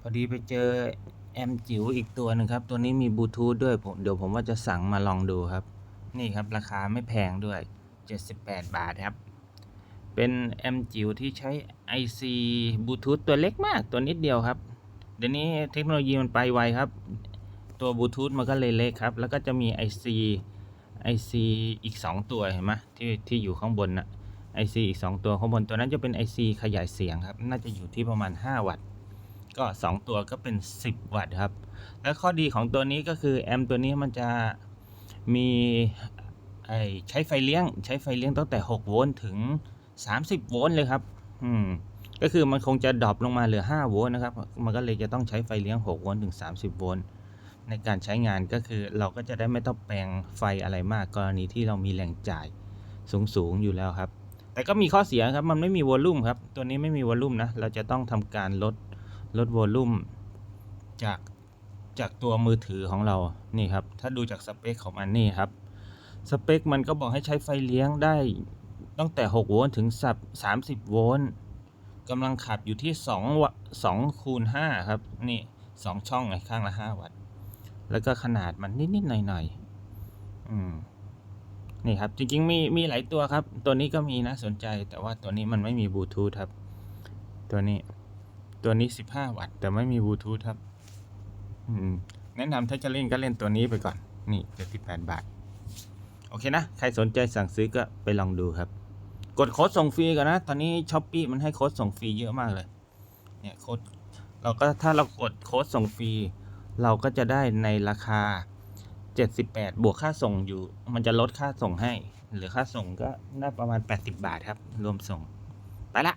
พอดีไปเจอแอมจิ๋วอีกตัวหนึ่งครับ ตัวนี้มีบลูทูธด้วยผมเดี๋ยวผมว่าจะสั่งมาลองดูครับ นี่ครับราคาไม่แพงด้วย 78 บาทครับ เป็นแอมจิ๋วที่ใช้ IC บลูทูธตัวเล็กมากตัวนิดเดียวครับ เดี๋ยวนี้เทคโนโลยีมันไปไวครับ ตัวบลูทูธมันก็เลยเล็กครับ แล้วก็จะมี IC IC อีก 2 ตัวเห็นไหมที่ที่อยู่ข้างบนนะ IC อีก 2 ตัวข้างบนตัวนั้นจะเป็น IC ขยายเสียงครับ น่าจะอยู่ที่ประมาณ 5 วัตต์ ก็ 2 ตัวก็เป็น 10 วัตต์ครับ แล้วข้อดีของตัวนี้ก็คือแอมตัวนี้มันจะมีใช้ไฟเลี้ยง ใช้ไฟเลี้ยงตั้งแต่ 6 โวลต์ถึง 30 โวลต์เลยครับ อืมก็คือมันคงจะดรอปลงมาเหลือ 5 โวลต์นะครับ มันก็เลยจะต้องใช้ไฟเลี้ยง 6 โวลต์ถึง 30 โวลต์ในการใช้งานก็คือเราก็จะได้ไม่ต้องแปลงไฟอะไรมากกรณีที่เรามีแรงจ่ายสูงๆอยู่แล้วครับ แต่ก็มีข้อเสียครับ มันไม่มีวอลลุ่มครับ ตัวนี้ไม่มีวอลลุ่มนะ เราจะต้องทำการลด ลดวอลลุ่มจากจากตัวมือถือของเรา นี่ครับ ถ้าดูจากสเปคของมันนี่ครับ สเปคมันก็บอกให้ใช้ไฟเลี้ยงได้ตั้งแต่ 6 โวลต์ถึงสับ30 โวลต์กำลังขับอยู่ที่2วะ2คูณ5ครับ นี่ 2 ช่องไงข้างละ 5 วัตต์ แล้วก็ขนาดมันนิด ๆ หน่อย ๆ อืม นี่ครับ จริง ๆ มี มีหลายตัวครับ ตัวนี้ก็มีนะสนใจ แต่ว่าตัวนี้มันไม่มีบลูทูธครับ ตัวนี้ ตัวนี้ 15 วัตต์ แต่ไม่มีบลูทูธครับแนะนำถ้าจะเล่นก็เล่นตัวนี้ไปก่อน นี่78บาท โอเคนะ ใครสนใจสั่งซื้อก็ไปลองดูครับ กดโค้ดส่งฟรีก่อนนะ ตอนนี้ช้อปปีมันให้โค้ดส่งฟรีเยอะมากเลย เนี่ยโค้ดเราก็ถ้าเรากดโค้ดส่งฟรี เราก็จะได้ในราคา 78 บวกค่าส่งอยู่ มันจะลดค่าส่งให้ หรือค่าส่งก็น่าประมาณ 80 บาทครับ รวมส่ง ไปละ